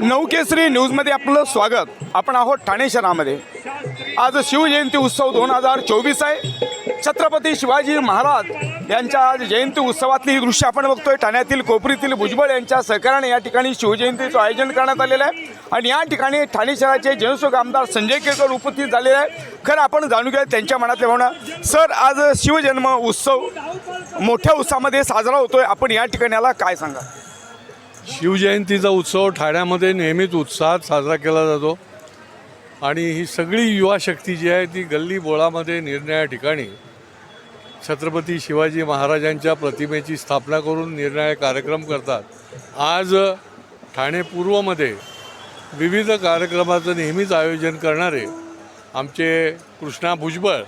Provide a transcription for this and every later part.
नवकेसरी न्यूजमध्ये आपलं स्वागत. आपण आहोत ठाणे शहरामध्ये. आज शिवजयंती उत्सव दोन हजार चोवीस आहे. छत्रपती शिवाजी महाराज यांच्या आज जयंती उत्सवातली ही दृश्य आपण बघतोय. ठाण्यातील कोपरीतील भुजबळ यांच्या सहकार्याने या ठिकाणी शिवजयंतीचं आयोजन करण्यात आलेलं आहे. आणि या ठिकाणी ठाणे शहराचे जनसुख आमदार संजय केळकर उपस्थित झालेले आहे खरं आपण जाणून घ्या त्यांच्या मनातल्या भावना. सर आज शिवजन्म उत्सव मोठ्या उत्साहामध्ये साजरा होतोय. आपण या ठिकाण्याला काय सांगा शिवजयंतीचा उत्सव ठाण्यामध्ये नेहमीच उत्साहात साजरा केला जातो. आणि ही सगळी युवा शक्ती जी आहे ती गल्ली बोळामध्ये निरनिळ्या ठिकाणी छत्रपती शिवाजी महाराजांच्या प्रतिमेची स्थापना करून निर्णय कार्यक्रम करतात. आज ठाणे पूर्वमध्ये विविध कार्यक्रमाचं नेहमीच आयोजन करणारे आमचे कृष्णा भुजबळ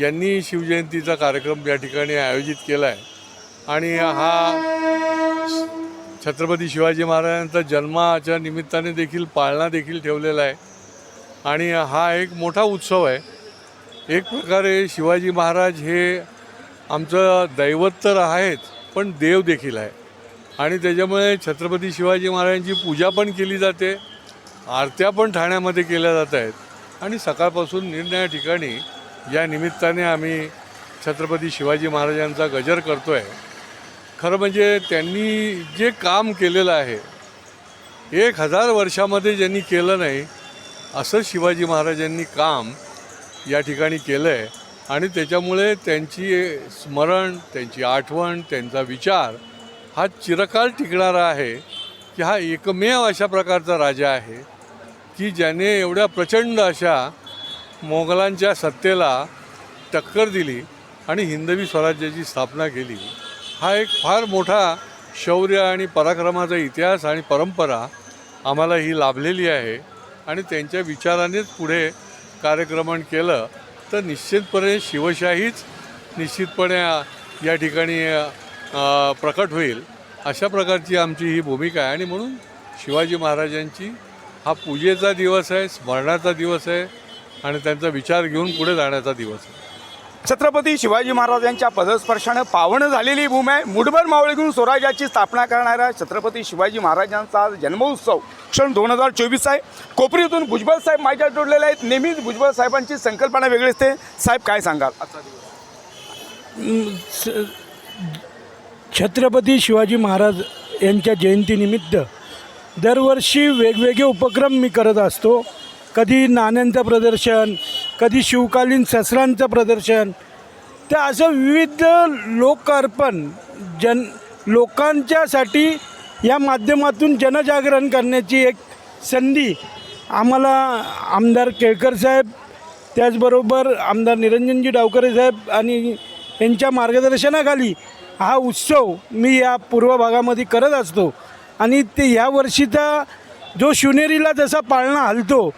यांनी शिवजयंतीचा कार्यक्रम या ठिकाणी आयोजित केला आहे आणि हा छत्रपती शिवाजी महाराजांचा जन्माच्या निमित्ताने देखील पाळणा देखील ठेवलेला आहे. आणि हा एक मोठा उत्सव आहे. एक प्रकारे शिवाजी महाराज हे आमचं दैवत तर आहेच पण देव देखील आहे. आणि त्याच्यामुळे छत्रपती शिवाजी महाराजांची पूजा पण केली जाते आरत्या पण ठाण्यामध्ये केल्या जात आहेत. आणि सकाळपासून निरनिळ्या ठिकाणी या निमित्ताने आम्ही छत्रपती शिवाजी महाराजांचा गजर करतो आहे खरं म्हणजे त्यांनी जे काम केलेलं आहे एक हजार वर्षामध्ये ज्यांनी केलं नाही असं शिवाजी महाराजांनी काम या ठिकाणी केलं आहे आणि त्याच्यामुळे त्यांची स्मरण त्यांची आठवण त्यांचा विचार हा चिरकाल टिकणारा आहे की हा एकमेव अशा प्रकारचा राजा आहे की ज्याने एवढ्या प्रचंड अशा मोगलांच्या सत्तेला टक्कर दिली आणि हिंदवी स्वराज्याची स्थापना केली. हा एक फार मोठा शौर्य आणि पराक्रमाचा इतिहास आणि परंपरा आम्हाला ही लाभलेली आहे. आणि त्यांच्या विचारानेच पुढे कार्यक्रमण केलं तर निश्चितपणे शिवशाहीच निश्चितपणे या ठिकाणी प्रकट होईल. अशा प्रकारची आमची ही भूमिका आहे. आणि म्हणून शिवाजी महाराजांची हा पूजेचा दिवस आहे स्मरणाचा दिवस आहे आणि त्यांचा विचार घेऊन पुढे जाण्याचा दिवस आहे. छत्रपती शिवाजी महाराजांच्या पदस्पर्शानं पावन झालेली भूमी आहे. मुठभर मावळी घेऊन स्वराज्याची स्थापना करणाऱ्या छत्रपती शिवाजी महाराजांचा जन्मोत्सव. क्षण दोन हजार चोवीस आहे. कोपरीतून भुजबळ साहेब माझ्या जोडलेले आहेत. नेहमीच भुजबळ साहेबांची संकल्पना वेगळी असते. साहेब काय सांगाल? स- छत्रपती शिवाजी महाराज यांच्या जयंतीनिमित्त दरवर्षी वेगवेगळे उपक्रम मी करत असतो. कधी नाण्यांचं प्रदर्शन कधी शिवकालीन शस्त्रांचं प्रदर्शन. तर असं विविध लोकार्पण जन लोकांच्यासाठी या माध्यमातून जनजागरण करण्याची एक संधी आम्हाला आमदार केळकर साहेब त्याचबरोबर आमदार निरंजनजी डावकरे साहेब आणि यांच्या मार्गदर्शनाखाली हा उत्सव मी या पूर्व भागामध्ये करत असतो. आणि ते या वर्षीचा जो शिवनेरीला जसा पाळणा हलतो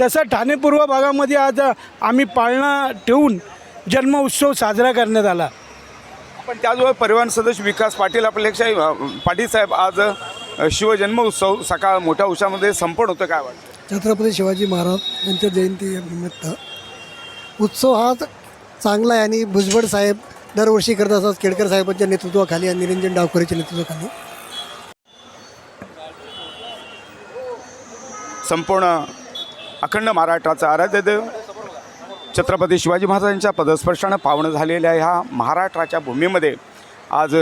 तसा ठाणे पूर्व भागामध्ये आज आम्ही पाळणा ठेवून जन्म उत्सव साजरा करण्यात आला. पण त्याचबरोबर परिवहन सदस्य विकास पाटील आपले पाटील साहेब आज अ, शिवजन्म उत्सव सकाळ मोठ्या उत्सवामध्ये संपन्न होतं काय वाटतं? छत्रपती शिवाजी महाराज यांच्या जयंती निमित्त. उत्सव हा चांगला आहे आणि भुजबळ साहेब दरवर्षी करत असतात. केळकर साहेबांच्या नेतृत्वाखाली आणि निरंजन डावकरेच्या नेतृत्वाखाली. संपूर्ण अखंड महाराष्ट्राचा आराध्य देव. छत्रपती शिवाजी महाराजांच्या पदस्पर्शानं पावणं झालेल्या ह्या महाराष्ट्राच्या भूमीमध्ये आज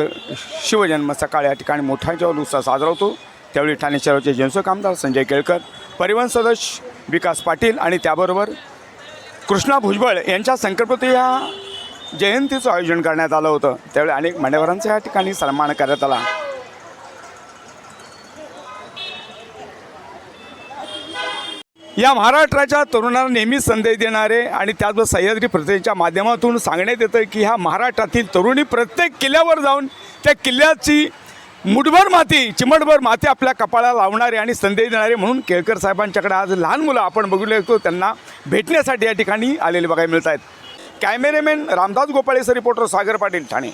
शिवजन्म सकाळ या ठिकाणी मोठा जेव्हा उत्साह साजरा होतो. त्यावेळी ठाणे शहराचे जनसुख आमदार संजय केळकर परिवहन सदस्य विकास पाटील आणि त्याबरोबर कृष्णा भुजबळ यांच्या संकल्पते या जयंतीचं आयोजन करण्यात आलं होतं. त्यावेळी अनेक मान्यवरांचा या ठिकाणी सन्मान करण्यात आला. या महाराष्ट्राच्या तरुणांना नेहमीच संदेश देणारे आणि त्याचबरोबर सह्याद्री प्रतिनिधीच्या माध्यमातून सांगण्यात येतं की ह्या महाराष्ट्रातील तरुणी प्रत्येक किल्ल्यावर जाऊन त्या किल्ल्याची मुठभर माती चिमटभर माती आपल्या कपाळाला लावणारे आणि संदेश देणारे म्हणून केळकर साहेबांच्याकडे आज लहान मुलं आपण बघितले होतो त्यांना भेटण्यासाठी या ठिकाणी आलेले बघायला मिळत आहेत कॅमेरेमॅन रामदास गोपाळेचा रिपोर्टर सागर पाटील ठाणे.